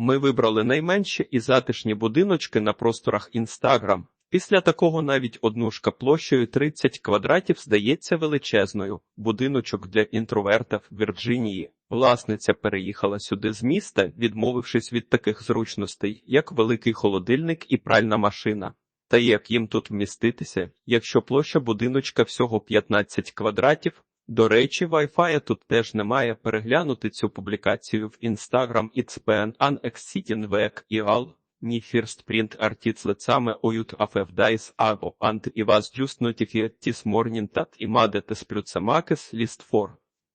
Ми вибрали найменші і затишні будиночки на просторах Інстаграм. Після такого навіть однушка площею 30 квадратів здається величезною. Будиночок для інтроверта в Вірджинії. Власниця переїхала сюди з міста, відмовившись від таких зручностей, як великий холодильник і пральна машина. Та як їм тут вміститися, якщо площа будиночка всього 15 квадратів? До речі, Wi-Fi тут теж немає. Переглянути цю публікацію в Instagram It's PN an Exciting Week і Al. Ні First Print Article саме оют афевдайс або ант і вас just notified this morning that imade tesplюцемакес list for.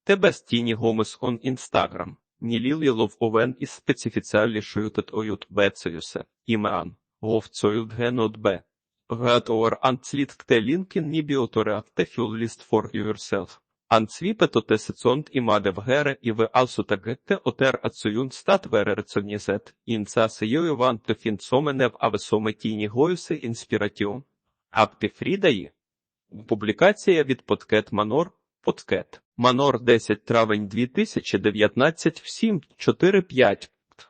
Тебе стіні гомес on Instagram. Ні лілі лов овен із специфіціалішою тет оют бецеюсе. Імеан. Говцоют генот б. Гатовар анцліт кте лінкін ні біотореакте фюл list for yourself. Анцвіпето тесецонт і маде вгере і ви алсу тагетте отер ацуюн стат вере рецонізет. Інца сею ван тофін соменев авесоме тіні гоюси інспіратіон. Апті фрідаї. Публікація від Подкет Манор. Подкет. Манор 10 травень 2019 в 7.4.5.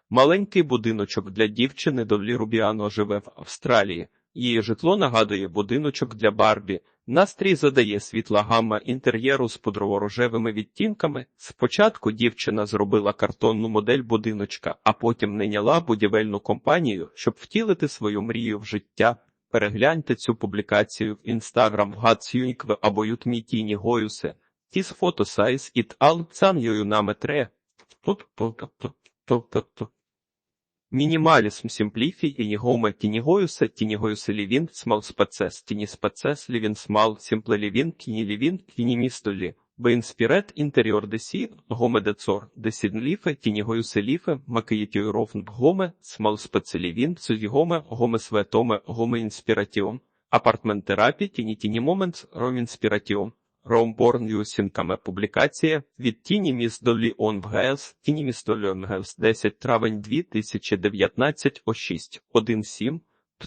Маленький будиночок для дівчини Долі Рубіано живе в Австралії. Її житло нагадує будиночок для Барбі. Настрій задає світла гамма інтер'єру з пудрово-рожевими відтінками. Спочатку дівчина зробила картонну модель будиночка, а потім найняла будівельну компанію, щоб втілити свою мрію в життя. Перегляньте цю публікацію в Instagram Гацюнькве або Ютмі Тіні Гоюсе. Тіс фото сайз іт ал цан йою наметре. Мінімалісм сімпліфі і нігоме тінігоюсе, тінігоюсе лівін, смал спецес, тіні спецес, лівін смал, сімпле лівін, кіні лівін, кіні містолі. Бейнспірет, інтеріор десі, гоме децор, десін ліфе, тінігоюсе ліфе, макиїтію ровн гоме, смал спецелівін, цузігоме, гоме светоме, гоме інспіратіон. Апартмент терапі, тіні тіні момент, ромінспіратіон. Ромборн Юсінкаме публікація від Тіні Міс до Ліон в ГЕС, Тіні Міс до Ліон ГЕС, 10 травень 2019 о 6.1.7.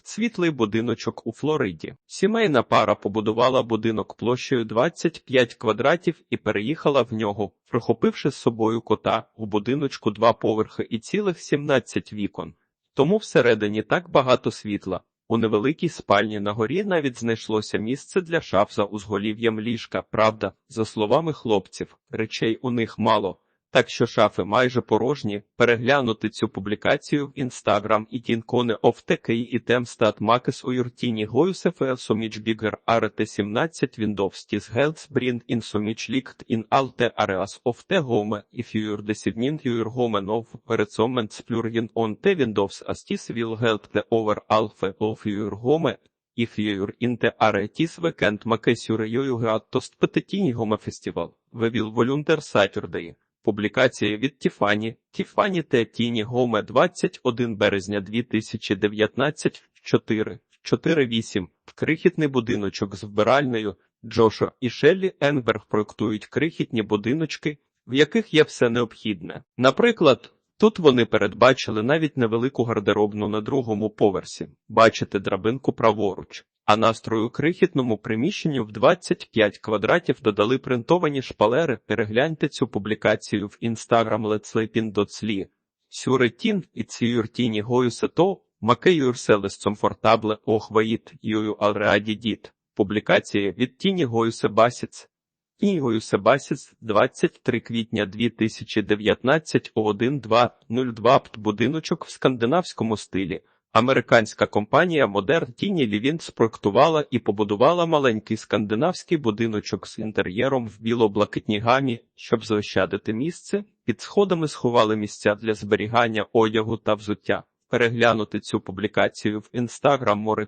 Світлий будиночок у Флориді. Сімейна пара побудувала будинок площею 25 квадратів і переїхала в нього, прихопивши з собою кота у будиночку два поверхи і цілих 17 вікон. Тому всередині так багато світла. У невеликій спальні на горі навіть знайшлося місце для шаф за узголів'ям ліжка. Правда, за словами хлопців, речей у них мало, так що шафи майже порожні. Переглянути цю публікацію в інстаграм і тінкони офтекей і темстат макес у юртіні гоюсефе соміч бігер арете 17 Windows тіс гелц брін ін соміч лікт ін алте ареас офте гоме і фюр десіднін юр гоме нов перецомен сплюргін он те Windows астіс віл гелт те овер алфе оф юр гоме If you're in the aretis weekend макесюре йою геаттост пететіні гоме фестивал. Вевіл волюнтер Saturday. Публікація від Тіфані. Тіфані Те Тіні Гоме 21 березня 2019 4 4.8. Крихітний будиночок з вбиральною. Джошо і Шеллі Енберг проектують крихітні будиночки, в яких є все необхідне. Наприклад, тут вони передбачили навіть невелику гардеробну на другому поверсі. Бачите драбинку праворуч. А настрою крихітному приміщенню в 25 квадратів додали принтовані шпалери. Перегляньте цю публікацію в Instagram let's Сюретін і цюртіні гою сето, макеюр селесцом фортабле охваїт юю алреаді діт. Публікація від Тіні Гоюсе Басіц. Тіні Гоюсе Басіц 23 квітня 2019 о 1.2.02 будиночок в скандинавському стилі. Американська компанія Modern Тіні Лівін спроектувала і побудувала маленький скандинавський будиночок з інтер'єром в біло-блакитній гамі, щоб заощадити місце. Під сходами сховали місця для зберігання одягу та взуття. Переглянути цю публікацію в Instagram море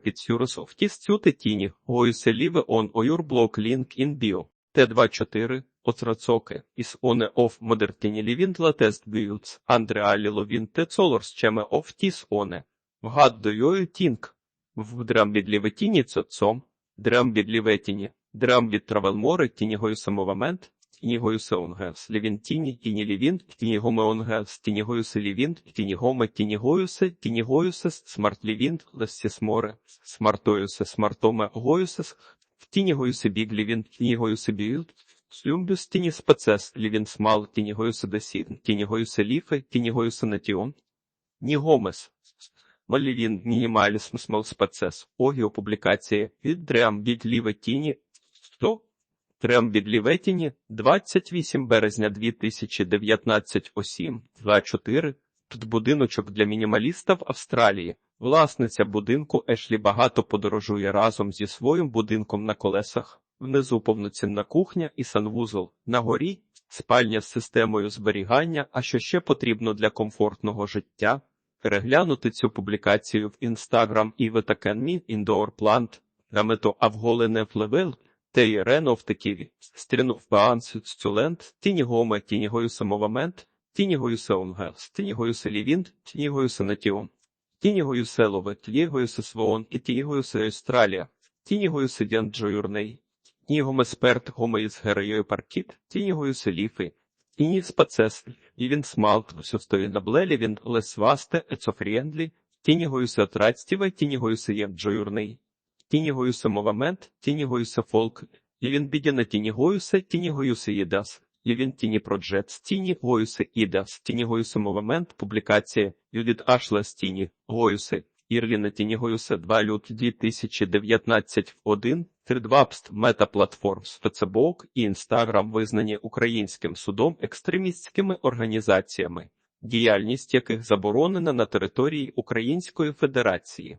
Тісцюти Тіні, Гоюсе Ліве он Оюрблок Лінк ін Біо, Т24, Оцрацоке, Іс Оне Оф Модертіні Лівін Тлатест Бюлц, Андреалі Ловін Те Цолорс Чеме Оф Тіс Оне. Вгаддою тінк. В драм від ліветіні цоцом, драм від ліветіні, драм від травелмори, тінігою самовамент, тінігою сеонгес, лівін тіні, лівін, тінігомеонгес, тінігою селівін, тінігоме, тінігоюсе, тінігоюсес, смарт лівін, лессісморе, смартоюсе, смартоме, гоюсес, тінігоюсе біг лівін, тінігоюсе біг, Слюмбюс тіні спецес, лівін смал, тінігоюсе десін, тінігоюсе ліфе, тінігоюсе натіон, Нігомес. Малівін мінімалісм смолспецес. Огіо публікації від Дрем від Ліве Тіні. 100. Трем від Ліветіні 28 березня 2019 осім 24. Тут будиночок для мінімаліста в Австралії. Власниця будинку Ешлі багато подорожує разом зі своїм будинком на колесах. Внизу повноцінна кухня і санвузол. На горі спальня з системою зберігання, а що ще потрібно для комфортного життя. Переглянути цю публікацію в Instagram і Витакенмі Indoor Plant. Рамето Авголене Флевел Теї Ренов Теківі, Стрінув Баанс Цюлент, Тінігоме Тінігою Самовамент, Тінігою Сеонгелс, Тінігою Селівінт, Тінігою Сенатіон, Тінігою Селове, Тінігою Сесвоон і Тінігою Австралія, Тінігою Сидян Джоюрней, Тінігоме Сперт Гомеїс Гереєю Паркіт, Тінігою Селіфи, Тіні Спацес, Івін Смалт, на блелі, Він Лесвасте, Ецофріендлі, Тінігою Сеотрацтіве, Тінігою Сеєм Джоюрней, Тінігоюсе мовамент, тінігоюсе фолк, Євін бідяна тінігоюсе, тінігоюсе їдас, Євін тіні проджет, тінігоюсе ідас, тінігоюсе мовамент, публікація, Юдіт Ашлес тіні, гоюсе, Ірліна тінігоюсе 2 лют 2019 1, Тридвапст, Метаплатформ, Фецебок і Інстаграм визнані українським судом екстремістськими організаціями, діяльність яких заборонена на території Української Федерації.